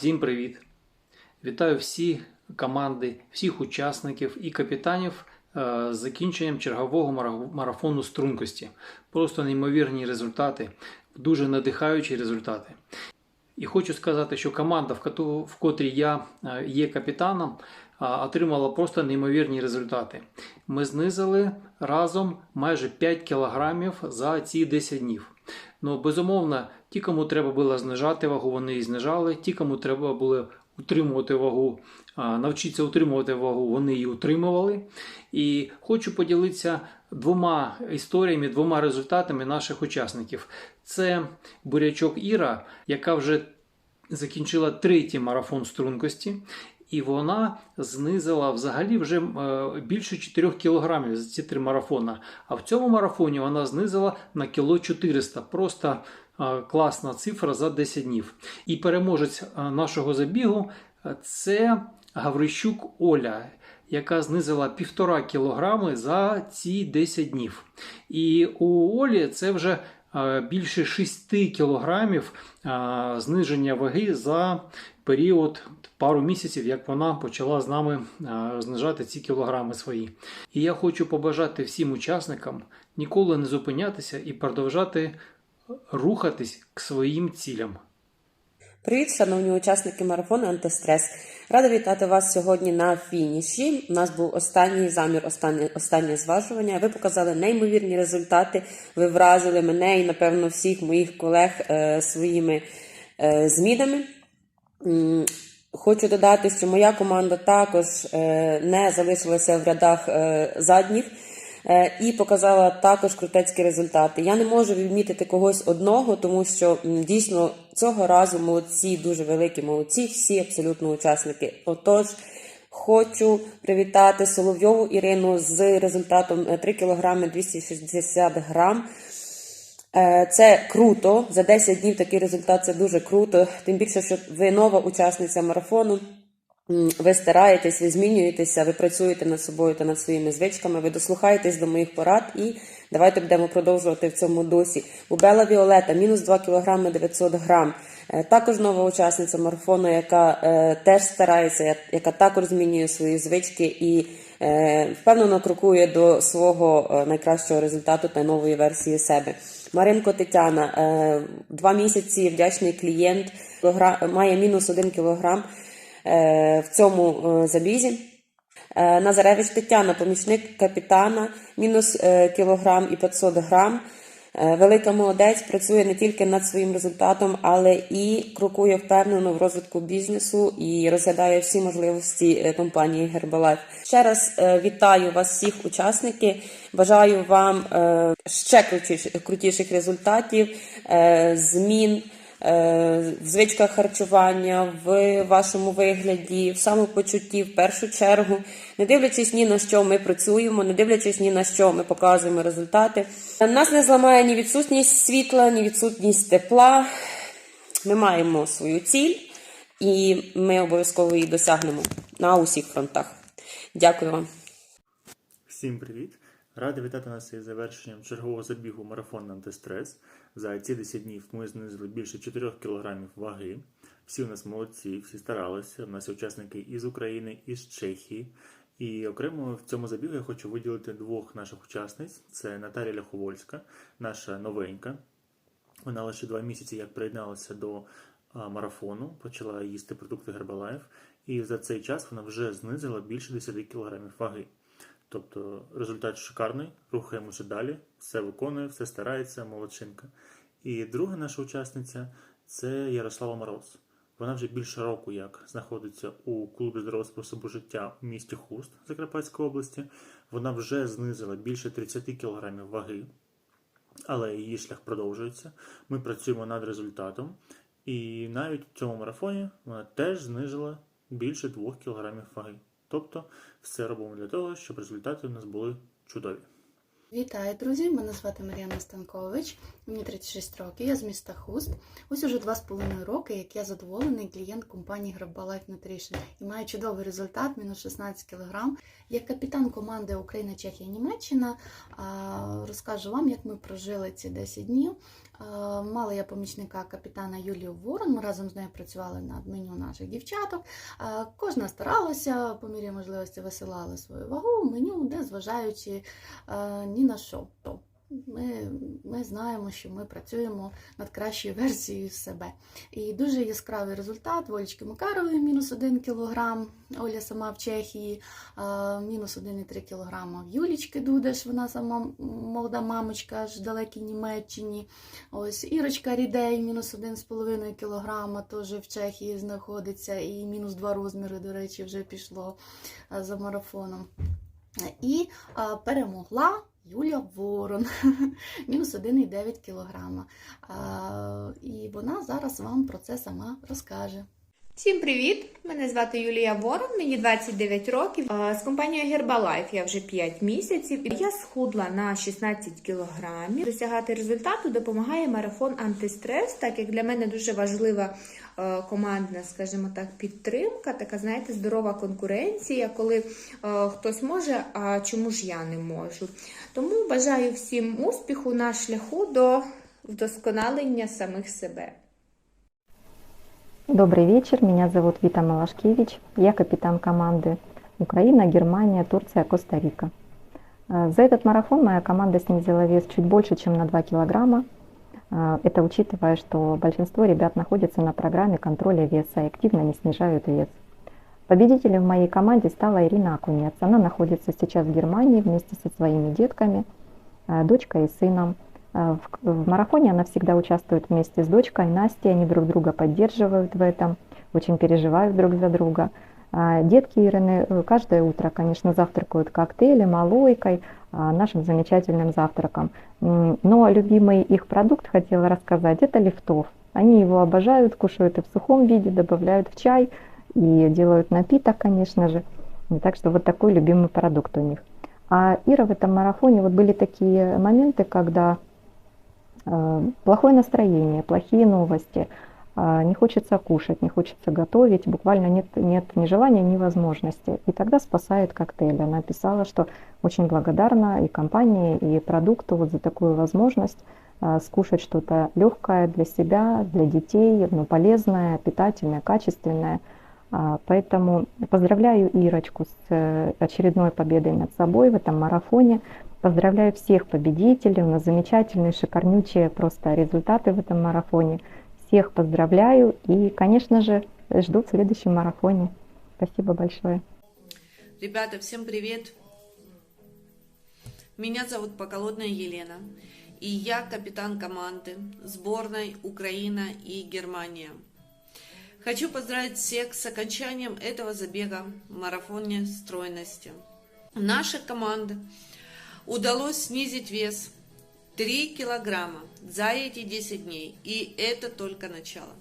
Всім привіт! Вітаю всі команди, всіх учасників і капітанів е, з закінченням чергового марафону стрункості. Просто неймовірні результати, дуже надихаючі результати. І хочу сказати, що команда, в котрій я е, є капітаном, отримала просто неймовірні результати. Ми знизили разом майже 5 кілограмів за ці 10 днів. Ну, безумовно, ті, кому треба було знижати вагу, вони і знижали. Ті, кому треба було утримувати вагу, навчитися утримувати вагу, вони її утримували. І хочу поділитися двома історіями, двома результатами наших учасників. Це бурячок Іра, яка вже закінчила третій марафон стрункості. І вона знизила взагалі вже е, більше 4 кілограмів за ці три марафона. А в цьому марафоні вона знизила на кіло 400. Просто класна цифра за 10 днів. І переможець нашого забігу це Гаврищук Оля, яка знизила 1,5 кілограми за ці 10 днів. І у Олі це вже більше 6 кілограмів зниження ваги за період пару місяців, як вона почала з нами знижати ці кілограми свої. І я хочу побажати всім учасникам ніколи не зупинятися і продовжати рухатись к своїм цілям. Привіт, шановні учасники марафону Антистрес. Рада вітати вас сьогодні на фініші. У нас був останній замір, останнє, останнє зважування. Ви показали неймовірні результати. Ви вразили мене і, напевно, всіх моїх колег е, своїми е, змінами. Хочу додати, що моя команда також е, не залишилася в рядах е, задніх і показала також крутецькі результати. Я не можу відмітити когось одного, тому що дійсно цього разу молодці, дуже великі молодці, всі абсолютно учасники. Отож, хочу привітати Соловйову Ірину з результатом е, 3 кг 260 грам. Е, Це круто. За 10 днів такий результат це дуже круто. Тим більше, що ви нова учасниця марафону. Ви стараєтесь, ви змінюєтеся, ви працюєте над собою та над своїми звичками, ви дослухаєтесь до моїх порад і давайте будемо продовжувати в цьому досі. Убела Віолета, мінус 2 кг 900 грам. Е, Також нова учасниця марафону, яка е, теж старається, яка також змінює свої звички і е, впевнено крокує до свого е, найкращого результату та нової версії себе. Маринко Тетяна, е, два місяці вдячний клієнт, має мінус 1 кілограм в цьому е, забізі. Е, Назаревич Тетяна, помічник капітана, мінус е, кілограм і 500 грам. Е, Велика молодець працює не тільки над своїм результатом, але і крокує впевнено в розвитку бізнесу і розглядає всі можливості е, компанії Herbalife. Ще раз е, вітаю вас всіх учасники. Бажаю вам е, ще крутіших, результатів, е, змін е, в звичках харчування, в вашому вигляді, в самопочутті, в першу чергу, не дивлячись ні на що ми працюємо, не дивлячись ні на що ми показуємо результати. Нас не зламає ні відсутність світла, ні відсутність тепла. Ми маємо свою ціль, і ми обов'язково її досягнемо на усіх фронтах. Дякую вам. Всім привіт! Радий вітати нас із завершенням чергового забігу марафон антистрес. За ці 10 днів ми знизили більше 4 кг ваги. Всі у нас молодці, всі старалися. У нас є учасники із України, із Чехії. І окремо в цьому забігу я хочу виділити двох наших учасниць: це Наталія Ляховольська, наша новенька. Вона лише два місяці як приєдналася до марафону, почала їсти продукти Herbalife, і за цей час вона вже знизила більше 10 кг ваги. Тобто результат шикарний, рухаємося далі, все виконує, все старається, молодчинка. І друга наша учасниця це Ярослава Мороз. Вона вже більше року як знаходиться у клубі здорового способу життя у місті Хуст Закарпатської області. Вона вже знизила більше 30 кг ваги, але її шлях продовжується. Ми працюємо над результатом. І навіть в цьому марафоні вона теж знижила більше 2 кг ваги. Тобто все робимо для того, щоб результати у нас були чудові. Вітаю, друзі! Мене звати Мар'яна Станкович, мені 36 років, я з міста Хуст. Ось уже 2,5 роки, як я задоволений клієнт компанії Herbalife Nutrition і маю чудовий результат, мінус 16 кг. Як капітан команди Україна, Чехія, Німеччина розкажу вам, як ми прожили ці 10 днів. Мала я помічника капітана Юлію Ворон. Ми разом з нею працювали над меню наших дівчаток. Е, Кожна старалася, по мірі можливості висилала свою вагу, меню, не зважаючи е, ні на що. Ми, ми знаємо, що ми працюємо над кращою версією себе. І дуже яскравий результат Волічки Макарової мінус 1 кг, Оля сама в Чехії, мінус 1,3 кг в Юлічки Дудеш, вона сама молода мамочка аж в далекій Німеччині. Ось Ірочка Рідей, мінус 1,5 кг, теж в Чехії знаходиться, і мінус 2 розміри, до речі, вже пішло за марафоном. І перемогла Юля Ворон, мінус 1,9 кг. І вона зараз вам про це сама розкаже. Всім привіт! Мене звати Юлія Ворон, мені 29 років. З компанією Herbalife я вже 5 місяців. Я схудла на 16 кілограмів. Досягати результату допомагає марафон антистрес, так як для мене дуже важлива командна, скажімо так, підтримка, така, знаєте, здорова конкуренція, коли е, хтось може, а чому ж я не можу. Тому бажаю всім успіху на шляху до вдосконалення самих себе. Добрый вечер, меня зовут Вита Малашкевич, я капитан команды Украина, Германия, Турция, Коста-Рика. Э, За этот марафон моя команда снизила вес чуть больше, чем на 2 килограмма. Э, Это учитывая, что большинство ребят находится на программе контроля веса и активно не снижают вес. Победителем в моей команде стала Ирина Акунец. Она находится сейчас в Германии вместе со своими детками, э, дочкой и сыном. Э, В, марафоне она всегда участвует вместе с дочкой Настей, они друг друга поддерживают в этом, очень переживают друг за друга. А Детки Ирины э, каждое утро, конечно, завтракают коктейлем, алойкой, а, нашим замечательным завтраком. Но любимый их продукт, хотела рассказать, это лифтов. Они его обожают, кушают и в сухом виде, добавляют в чай и делают напиток, конечно же. Так что вот такой любимый продукт у них. А Ира в этом марафоне, вот были такие моменты, когда э, плохое настроение, плохие новости, а, не хочется кушать, не хочется готовить, буквально нет, нет ни желания, ни возможности. И тогда спасает коктейль. Она писала, что очень благодарна и компании, и продукту вот за такую возможность а, скушать что-то легкое для себя, для детей, но полезное, питательное, качественное. А, Поэтому поздравляю Ирочку с э, очередной победой над собой в этом марафоне. Поздравляю всех победителей, у нас замечательные, шикарнючие просто результаты в этом марафоне. Всех поздравляю и, конечно же, жду в следующем марафоне. Спасибо большое. Ребята, всем привет! Меня зовут Поколодная Елена, и я капитан команды сборной Украина и Германия. Хочу поздравить всех с окончанием этого забега в марафоне стройности. Нашей команде удалось снизить вес 3 килограмма за эти 10 дней, и это только начало.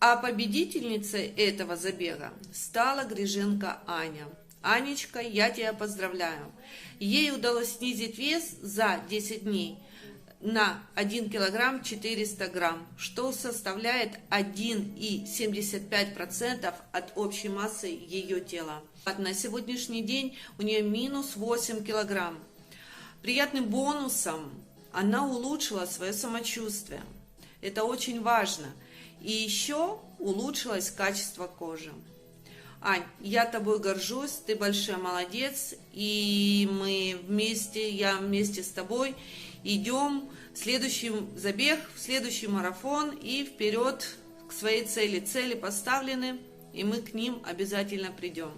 А победительницей этого забега стала Гриженко Аня. Анечка, я тебя поздравляю. Ей удалось снизить вес за 10 дней на 1 килограмм 400 грамм, что составляет 1,75% от общей массы ее тела. На сегодняшний день у нее минус 8 килограмм. Приятным бонусом она улучшила свое самочувствие. Это очень важно. И еще улучшилось качество кожи. Ань, я тобой горжусь, ты большой молодец, и мы вместе, я вместе с тобой идем в следующий забег, в следующий марафон и вперед к своей цели. Цели поставлены, и мы к ним обязательно придем.